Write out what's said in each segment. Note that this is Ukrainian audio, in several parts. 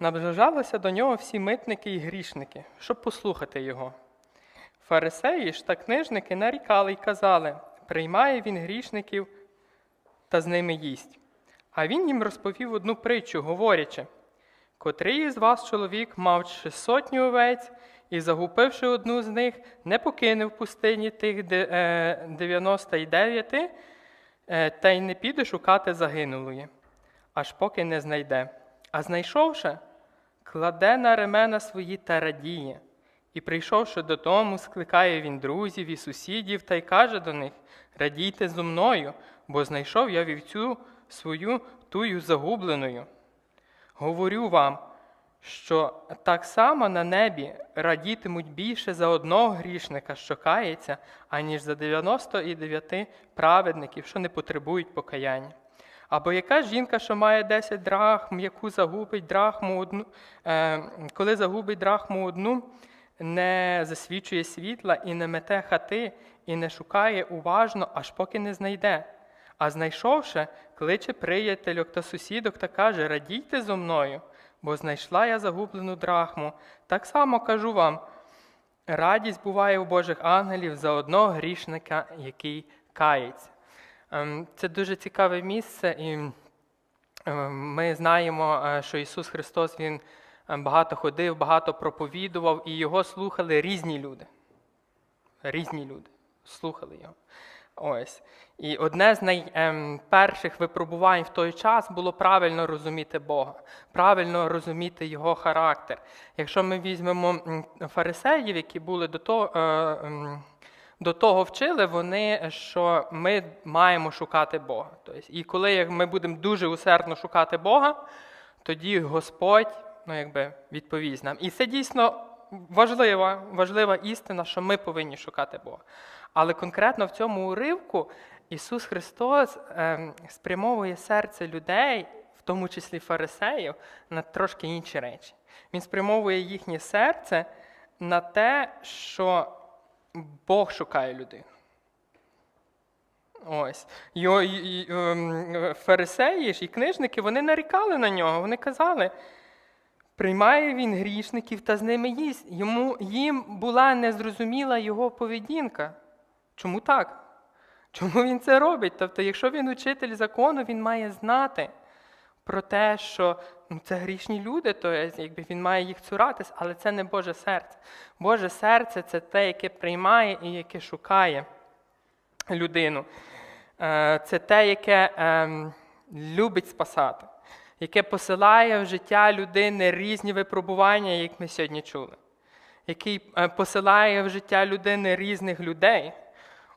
Наближалися до нього всі митники і грішники, щоб послухати його. Фарисеї ж та книжники нарікали й казали: приймає він грішників та з ними їсть. А він їм розповів одну притчу, говорячи: котрий із вас чоловік, мавши сотню овець, і загубивши одну з них, не покине в пустині тих де- е, 99, е, та й не піде шукати загинулої, аж поки не знайде. А знайшовши, кладе на ремена свої та радіє. І, прийшовши додому, скликає він друзів і сусідів та й каже до них: Радійте зо мною, бо знайшов я вівцю свою тую загубленою. Говорю вам, що так само на небі радітимуть більше за одного грішника, що кається, аніж за 99 праведників, що не потребують покаяння. Або яка жінка, що має 10 драхм, яку загубить драхму одну, е, коли загубить драхму одну, не засвічує світла і не мете хати, і не шукає уважно, аж поки не знайде. А знайшовши, кличе приятельок та сусідок та каже: Радійте зо мною, бо знайшла я загублену драхму. Так само кажу вам: радість буває у Божих ангелів за одного грішника, який кається. Ем, Це дуже цікаве місце, і ем, ми знаємо, е, що Ісус Христос Він е, багато ходив, багато проповідував, і його слухали різні люди. Різні люди слухали його. Ось. І одне з найперших випробувань в той час було правильно розуміти Бога, правильно розуміти Його характер. Якщо ми візьмемо фарисеїв, які були до того, е, до того вчили, вони, що ми маємо шукати Бога. Тобто, і коли ми будемо дуже усердно шукати Бога, тоді Господь ну, якби, відповість нам. І це дійсно важлива, важлива істина, що ми повинні шукати Бога. Але конкретно в цьому уривку Ісус Христос ем, спрямовує серце людей, в тому числі фарисеїв, на трошки інші речі. Він спрямовує їхнє серце на те, що Бог шукає людину. Ось. Його, і, і, ем, фарисеї ж і книжники вони нарікали на нього. Вони казали, приймає він грішників та з ними їсть. Йому, їм була незрозуміла його поведінка. Чому так? Чому він це робить? Тобто, якщо він учитель закону, він має знати про те, що ну, це грішні люди, то якби він має їх цуратись, але це не Боже серце. Боже серце це те, яке приймає і яке шукає людину. Е, Це те, яке ем, любить спасати, яке посилає в життя людини різні випробування, як ми сьогодні чули, який е, посилає в життя людини різних людей.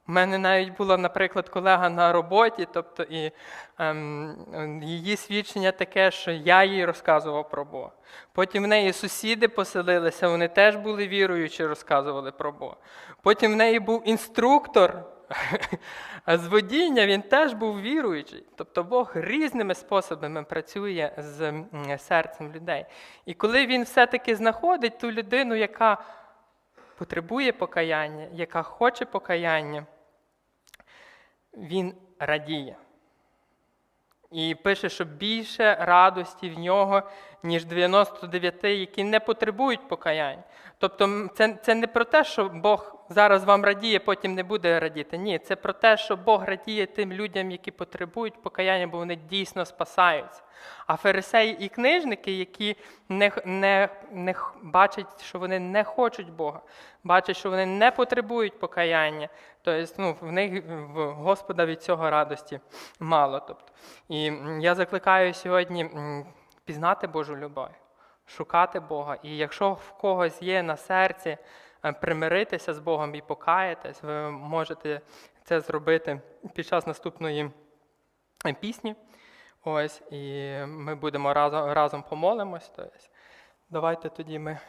У мене навіть була, наприклад, колега на роботі, тобто і ем, її свідчення таке, що я їй розказував про Бога. Потім в неї сусіди поселилися, вони теж були віруючі, розказували про Бога. Потім в неї був інструктор з водіння, він теж був віруючий. Тобто Бог різними способами працює з серцем людей. І коли він все-таки знаходить ту людину, яка потребує покаяння, яка хоче покаяння, він радіє. І пише, що більше радості в нього, ніж 99, які не потребують покаяння. Тобто це, це не про те, що Бог зараз вам радіє, потім не буде радіти. Ні, це про те, що Бог радіє тим людям, які потребують покаяння, бо вони дійсно спасаються. А фарисеї і книжники, які не, не, не бачать, що вони не хочуть Бога, бачать, що вони не потребують покаяння, тобто ну, в них в Господа від цього радості мало. Тобто. І я закликаю сьогодні пізнати Божу любов, шукати Бога. І якщо в когось є на серці примиритися з Богом і покаятись, ви можете це зробити під час наступної е, пісні. Ось, і ми будемо разом, разом помолимось. Тобто, давайте тоді ми